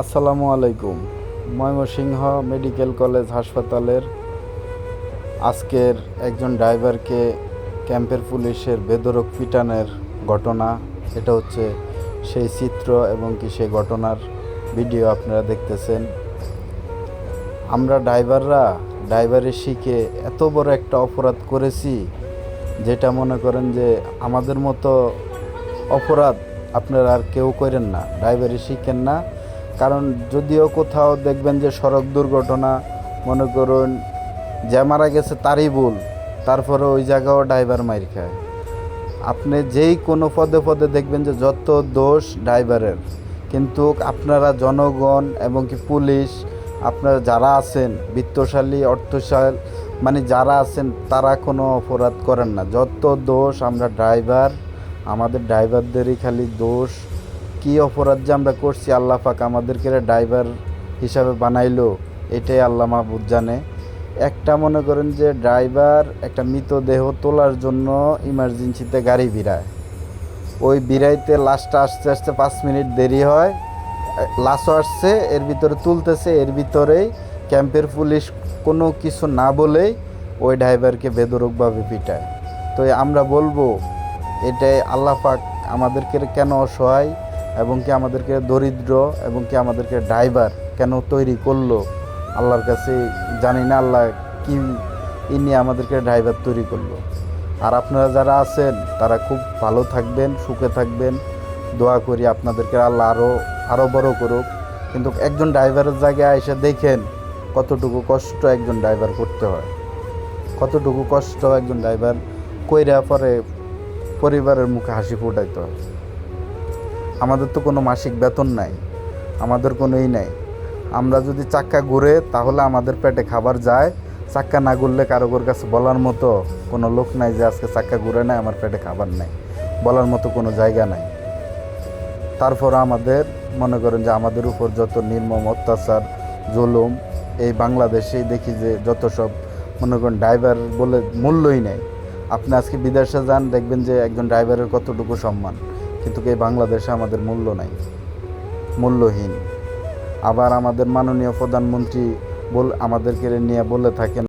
আসসালামু আলাইকুম। Mymensingh medical college হাসপাতালের আজকের একজন ড্রাইভারকে ক্যাম্পের পুলিশের বেদরক পিটানের ঘটনা, এটা হচ্ছে সেই চিত্র এবং কি সেই ঘটনার ভিডিও আপনারা দেখতেছেন। আমরা ড্রাইভাররা, ড্রাইভারে শিখে এত বড় একটা অপরাধ করেছি, যেটা মনে করেন যে আমাদের মতো অপরাধ আপনারা আর কেউ করেন না, ড্রাইভারে শিখেন না কারণ যদিও কোথাও দেখবেন যে সড়ক দুর্ঘটনা, মনে করুন যে মারা গেছে তারই ভুল তারপরে ওই জায়গাও ড্রাইভার মাইর খায়। আপনি যেই কোনো পদে পদে দেখবেন যে যত দোষ ড্রাইভারের, কিন্তু আপনারা জনগণ এবং কি পুলিশ, আপনারা যারা আছেন, বিত্তশালী, অর্থশাল মানে যারা আছেন, তারা কোনো অপরাধ করেন না। যত দোষ আমরা ড্রাইভার, আমাদের ড্রাইভারদেরই খালি দোষ কি অপরাধ যে আমরা করছি, আল্লাহ পাক আমাদেরকে ড্রাইভার হিসাবে বানাইলো, এটাই আল্লাহ মাহবুদ জানে। একটা মনে করেন যে ড্রাইভার একটা মৃতদেহ তোলার জন্য ইমার্জেন্সিতে গাড়ি বিড়ায় ওই বিড়াইতে লাস্টটা আসতে আসতে পাঁচ মিনিট দেরি হয় লাশও আসছে, এর ভিতরে তুলতেছে, এর ভিতরেই ক্যাম্পের পুলিশ কোনো কিছু না বলেই ওই ড্রাইভারকে বেদরকভাবে পিটায়। তো আমরা বলব, এটাই আল্লাহ পাক আমাদেরকে কেন অসহায় এবং কি আমাদেরকে দরিদ্র এবং কি আমাদেরকে ড্রাইভার কেন তৈরি করল? আল্লাহর কাছে জানি না আল্লাহ কি ই নিয়ে আমাদেরকে ড্রাইভার তৈরি করল। আর আপনারা যারা আছেন, তারা খুব ভালো থাকবেন, সুখে থাকবেন। দোয়া করি আপনাদেরকে আল্লাহ আরও আরও বড় করুক। কিন্তু একজন ড্রাইভারের জায়গায় এসে দেখেন কতটুকু কষ্ট একজন ড্রাইভার করতে হয়। কতটুকু কষ্ট একজন ড্রাইভার কইরা পরে পরিবারের মুখে হাসি ফুটাইতে হয়। আমাদের তো কোনো মাসিক বেতন নাই, আমাদের কোনো ই নাই। আমরা যদি চাক্কা ঘুরে তাহলে আমাদের পেটে খাবার যায়, চাক্কা না ঘুরলে কারোর কাছে বলার মতো কোনো লোক নাই যে আজকে চাক্কা ঘুরে নাই, আমার পেটে খাবার নাই, বলার মতো কোনো জায়গা নাই। তারপর আমাদের মনে করেন যে আমাদের উপর যত নির্মম অত্যাচার, জুলুম, এই বাংলাদেশেই দেখি যে যত সব মনে করেন ড্রাইভার বলে মূল্যই নেই। আপনি আজকে বিদেশে যান, দেখবেন যে একজন ড্রাইভারের কতটুকু সম্মান। কিন্তু এই বাংলাদেশে আমাদের মূল্য নাই, মূল্যহীন। আবার আমাদের মাননীয় প্রধানমন্ত্রী বল, আমাদেরকে নিয়ে বলে থাকেন